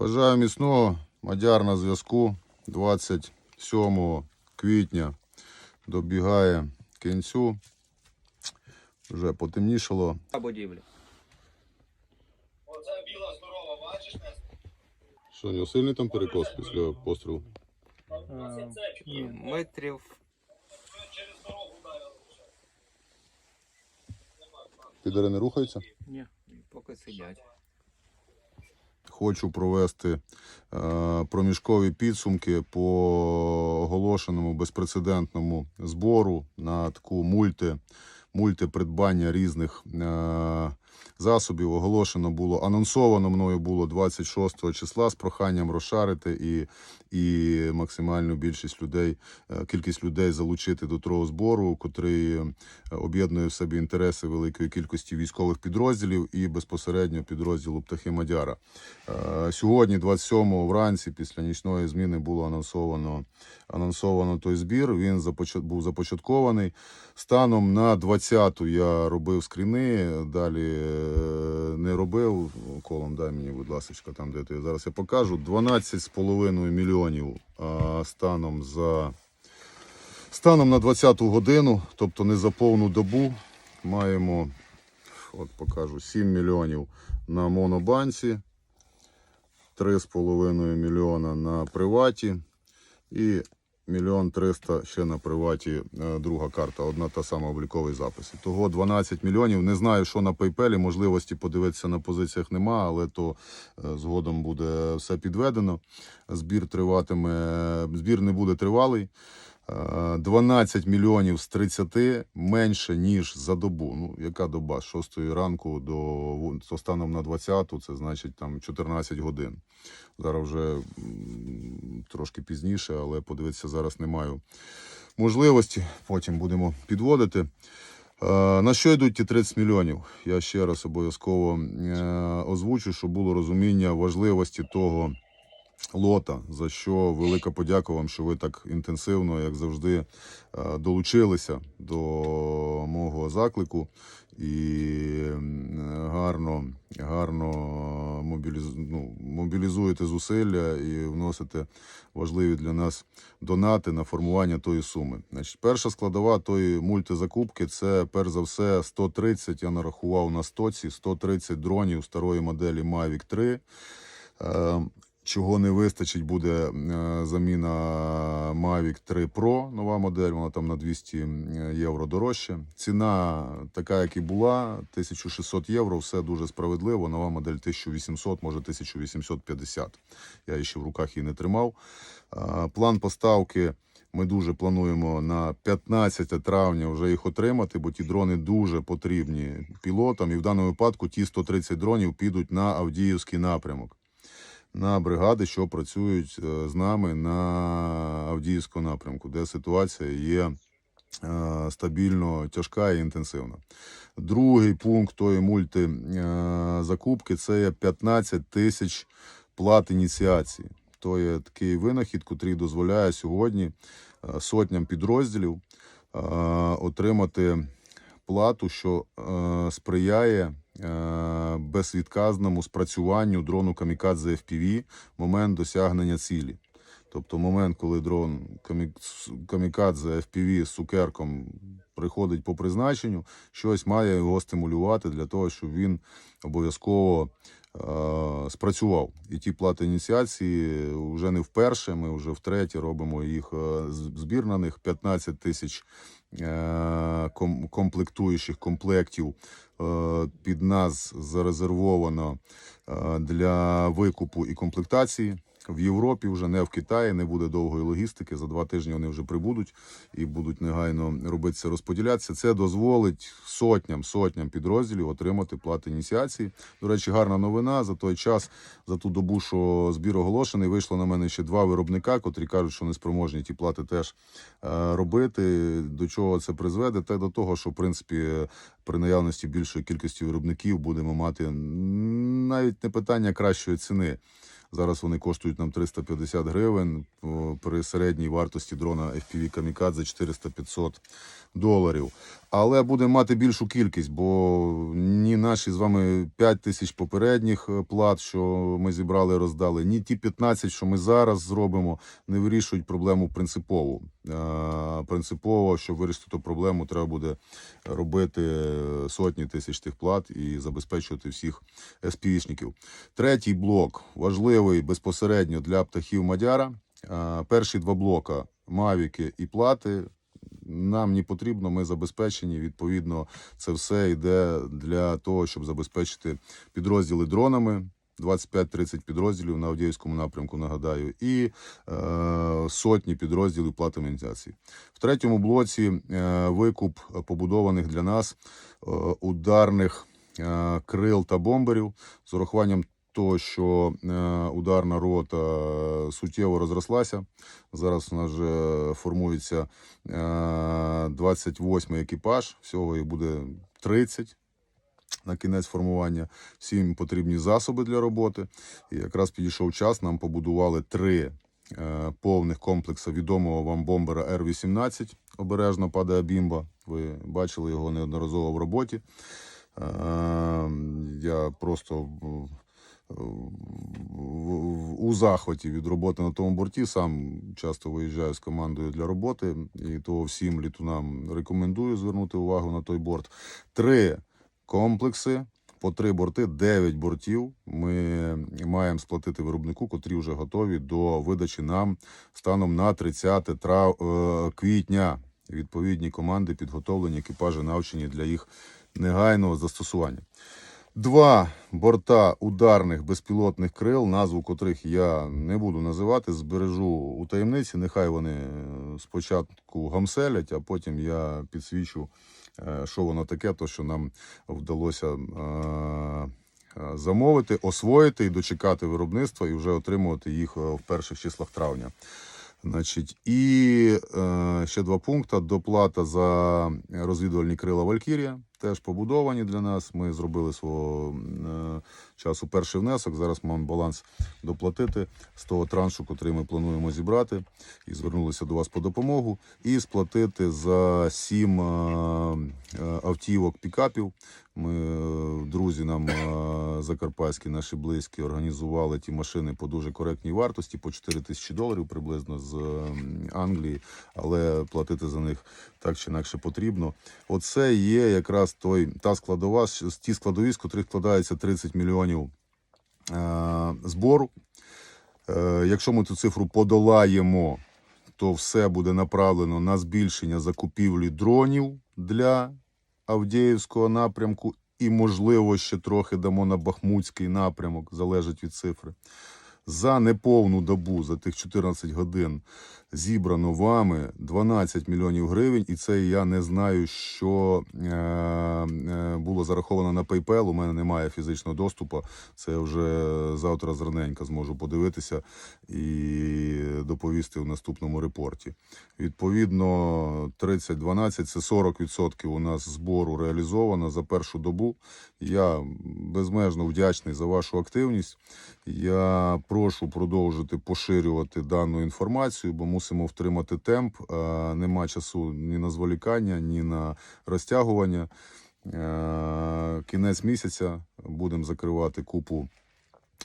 Бажаю міцного. Мадяр на зв'язку. 27 квітня добігає кінцю. Вже потемнішало. будівлі. Оце біла здорова, бачиш нас? Що, нього сильний там перекос після пострілу? Ні, метрів Через дорогу ударили. Підери не рухаються? ні, поки сидять. Хочу провести е, проміжкові підсумки по оголошеному безпрецедентному збору на таку мульти-придбання різних е, засобів. Оголошено було, анонсовано мною було 26 числа з проханням розшарити і, і максимальну більшість людей, е, кількість людей залучити до того збору, котрий е, об'єднує в собі інтереси великої кількості військових підрозділів і безпосередньо підрозділу Птахи Мадяра. Е, Сьогодні, 27-го вранці, після нічної зміни, було анонсовано, анонсовано той збір. Він був започаткований. Станом на 20-ту я робив скріни, далі не робив. Колом дай мені, будь ласка, там де ти зараз я покажу. 12,5 мільйонів станом за станом на 20-ту годину, тобто не за повну добу, маємо от покажу 7 мільйонів на монобанці. 3,5 мільйона на приваті і мільйон 300 ще на приваті е, друга карта, одна та сама обліковий запис. Того 12 мільйонів. Не знаю, що на PayPal, можливості подивитися на позиціях нема, але то е, згодом буде все підведено. Збір триватиме, збір не буде тривалий. Е, 12 мільйонів з 30 менше, ніж за добу. Ну, яка доба? З 6 ранку до станом на 20, це значить там 14 годин. Зараз вже трошки пізніше, але подивитися зараз не маю можливості. Потім будемо підводити. Е, На що йдуть ті 30 мільйонів? Я ще раз обов'язково е, озвучу, щоб було розуміння важливості того лота, за що велика подяка вам, що ви так інтенсивно, як завжди, е, долучилися до мого заклику і гарно, гарно ну, мобілізуєте зусилля і вносите важливі для нас донати на формування тої суми. Значить, перша складова тої мультизакупки це перш за все 130, я нарахував на стоці, 130 дронів старої моделі Mavic 3. Чого не вистачить, буде е, заміна Mavic 3 Pro, нова модель, вона там на 200 євро дорожче. Ціна така, як і була, 1600 євро, все дуже справедливо. Нова модель 1800, може 1850. Я ще в руках її не тримав. План поставки ми дуже плануємо на 15 травня вже їх отримати, бо ті дрони дуже потрібні пілотам. І в даному випадку ті 130 дронів підуть на Авдіївський напрямок на бригади, що працюють е, з нами на Авдіївському напрямку, де ситуація є е, стабільно тяжка і інтенсивна. Другий пункт тої мульти е, це 15 тисяч плат ініціації. То є такий винахід, який дозволяє сьогодні сотням підрозділів отримати плату, що сприяє безвідказному спрацюванню дрону Камікадзе FPV момент досягнення цілі. Тобто момент, коли дрон камі- Камікадзе FPV з цукерком приходить по призначенню, щось має його стимулювати для того, щоб він обов'язково е, спрацював. І ті плати ініціації вже не вперше, ми вже втретє робимо їх е, збір на них 15 тисяч е, комплектуючих комплектів е, під нас зарезервовано е, для викупу і комплектації. В Європі вже не в Китаї, не буде довгої логістики. За два тижні вони вже прибудуть і будуть негайно робитися, розподілятися. Це дозволить сотням сотням підрозділів отримати плати ініціації. До речі, гарна новина за той час, за ту добу, що збір оголошений, вийшло на мене ще два виробника, котрі кажуть, що не спроможні ті плати теж е, робити. До чого це призведе? Та до того, що в принципі при наявності більшої кількості виробників будемо мати навіть не питання кращої ціни. Зараз вони коштують нам 350 гривень при середній вартості дрона FPV Kamikadze 400-500 доларів. Але будемо мати більшу кількість, бо ні наші з вами 5 тисяч попередніх е, плат, що ми зібрали роздали, ні ті 15, що ми зараз зробимо, не вирішують проблему принципову. Е, Принципово, щоб вирішити ту проблему, треба буде робити сотні тисяч тих плат і забезпечувати всіх СПІшників. Третій блок важливий безпосередньо для птахів Мадяра. Перші два блока мавіки і плати. Нам не потрібно, ми забезпечені. Відповідно, це все йде для того, щоб забезпечити підрозділи дронами. 25-30 підрозділів на Авдіївському напрямку, нагадаю, і е, сотні підрозділів плати ініціації. В третьому блоці е, викуп побудованих для нас е, ударних е, крил та бомберів з урахуванням того, що е, ударна рота е, суттєво розрослася. Зараз у нас вже формується е, 28-й екіпаж, всього їх буде 30 на кінець формування. Всім потрібні засоби для роботи. І якраз підійшов час, нам побудували три е, повних комплекси відомого вам бомбера Р-18. Обережно падає бімба. Ви бачили його неодноразово в роботі. Е, я просто у захваті від роботи на тому борті. Сам часто виїжджаю з командою для роботи, і то всім літунам рекомендую звернути увагу на той борт. Три комплекси. По три борти, 9 бортів. Ми маємо сплатити виробнику, котрі вже готові до видачі нам станом на 30 трав... е, квітня. Відповідні команди підготовлені, екіпажі навчені для їх негайного застосування. Два борта ударних безпілотних крил, назву котрих я не буду називати, збережу у таємниці. Нехай вони е, спочатку гамселять, а потім я підсвічу, е, що воно таке, то що нам вдалося е, замовити, освоїти і дочекати виробництва і вже отримувати їх в перших числах травня. Значить, і ще два пункти. Доплата за розвідувальні крила Валькірія. Теж побудовані для нас. Ми зробили свого е, часу перший внесок. Зараз маємо баланс доплатити з того траншу, який ми плануємо зібрати, і звернулися до вас по допомогу. І сплатити за сім е, е, автівок пікапів. Ми, друзі, нам закарпатські наші близькі організували ті машини по дуже коректній вартості, по 4 тисячі доларів приблизно з Англії, але платити за них так чи інакше потрібно. Оце є якраз той та складова, ті складові, з котрих складається 30 мільйонів е, збору. Е, якщо ми цю цифру подолаємо, то все буде направлено на збільшення закупівлі дронів для Авдіївського напрямку і, можливо, ще трохи дамо на Бахмутський напрямок, залежить від цифри. За неповну добу, за тих 14 годин, зібрано вами 12 мільйонів гривень, і це я не знаю, що е, е, було зараховано на PayPal. У мене немає фізичного доступу. Це вже завтра зраненько зможу подивитися і доповісти в наступному репорті. Відповідно, 30-12 це 40% у нас збору реалізовано за першу добу. Я безмежно вдячний за вашу активність. Я прошу продовжити поширювати дану інформацію, бо мусимо втримати темп. Е, Нема часу ні на зволікання, ні на розтягування. Е, Кінець місяця будемо закривати купу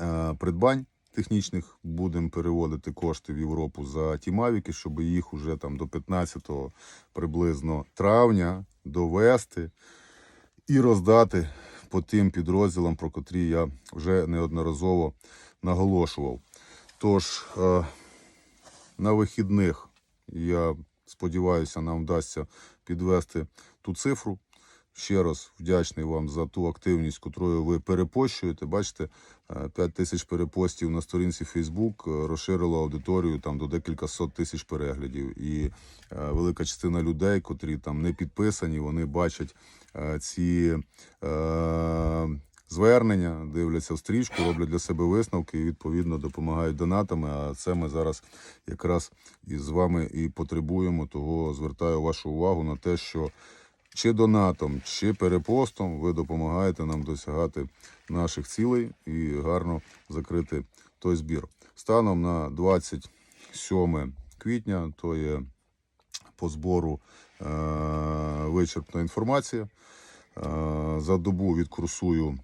е, придбань технічних, будемо переводити кошти в Європу за ті мавіки, щоб їх уже там до 15 приблизно травня довести і роздати по тим підрозділам, про котрі я вже неодноразово наголошував. Тож е, на вихідних я сподіваюся, нам вдасться підвести ту цифру. Ще раз вдячний вам за ту активність, котрою ви перепощуєте. Бачите, 5 тисяч перепостів на сторінці Facebook розширило аудиторію там до декілька сот тисяч переглядів. І е, велика частина людей, котрі там не підписані, вони бачать е, ці е, звернення, дивляться в стрічку, роблять для себе висновки і відповідно допомагають донатами. А це ми зараз якраз із вами і потребуємо. Того звертаю вашу увагу на те, що чи донатом, чи перепостом ви допомагаєте нам досягати наших цілей і гарно закрити той збір. Станом на 27 квітня, то є по збору е, вичерпна інформація. Е, За добу відкурсую,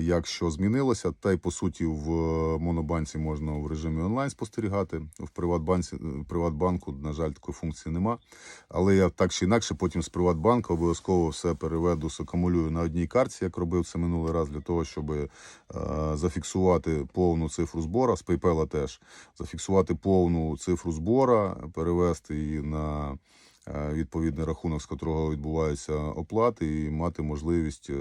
як що змінилося. Та й по суті в монобанці можна в режимі онлайн спостерігати. В Приватбанці, в Приватбанку, на жаль, такої функції нема. Але я так чи інакше потім з Приватбанку обов'язково все переведу, сакумулюю на одній карті, як робив це минулий раз, для того, щоб е, зафіксувати повну цифру збора, з PayPal теж зафіксувати повну цифру збора, перевести її на е, відповідний рахунок, з котрого відбуваються оплати, і мати можливість е,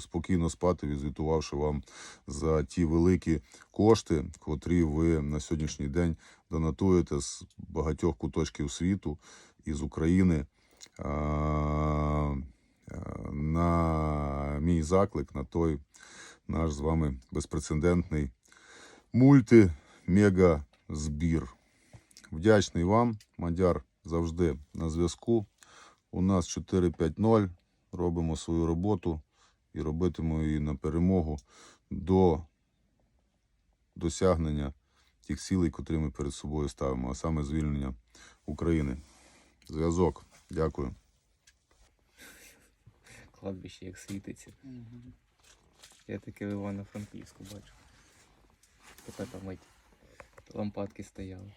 спокійно спати, відзвітувавши вам за ті великі кошти, котрі ви на сьогоднішній день донатуєте з багатьох куточків світу із України. е, е, На мій заклик, на той наш з вами безпрецедентний мульти-мега збір. Вдячний вам, Мадяр, завжди на зв'язку. У нас 4-5-0. Робимо свою роботу і робитимемо її на перемогу до досягнення тих цілей, котрі ми перед собою ставимо, а саме звільнення України. Зв'язок. Дякую. Кладбище як світиться. Я таке в Івано-Франківську бачу. Така там мить. Лампадки стояли.